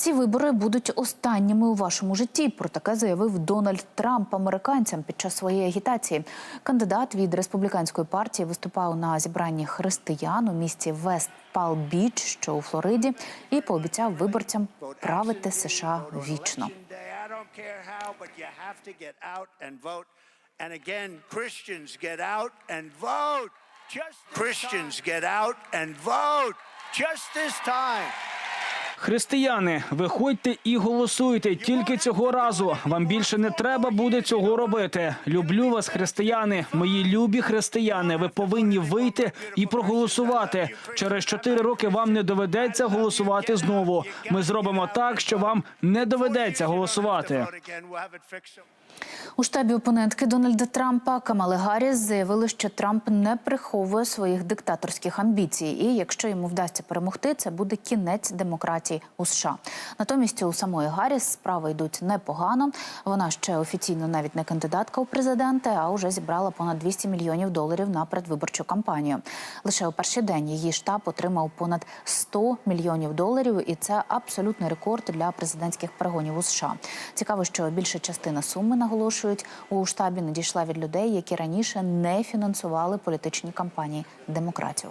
Ці вибори будуть останніми у вашому житті. Про таке заявив Дональд Трамп американцям під час своєї агітації. Кандидат від республіканської партії виступав на зібранні християн у місті Вест Пал Біч, що у Флориді, і пообіцяв виборцям правити США вічно. And again, Christians get out Christians get out and vote. Just this time. Християни, виходьте і голосуйте тільки цього разу. Вам більше не треба буде цього робити. Люблю вас, християни, мої любі християни. Ви повинні вийти і проголосувати. Через чотири роки вам не доведеться голосувати знову. Ми зробимо так, що вам не доведеться голосувати. У штабі опонентки Дональда Трампа Камали Гарріс заявили, що Трамп не приховує своїх диктаторських амбіцій, і якщо йому вдасться перемогти, це буде кінець демократії у США. Натомість у самої Гарріс справи йдуть непогано. Вона ще офіційно навіть не кандидатка у президенти, а вже зібрала понад 200 мільйонів доларів на передвиборчу кампанію. Лише у перший день її штаб отримав понад 100 мільйонів доларів, і це абсолютний рекорд для президентських перегонів у США. Цікаво, що більша частина суми наголошують у штабі надійшла від людей, які раніше не фінансували політичні кампанії демократів.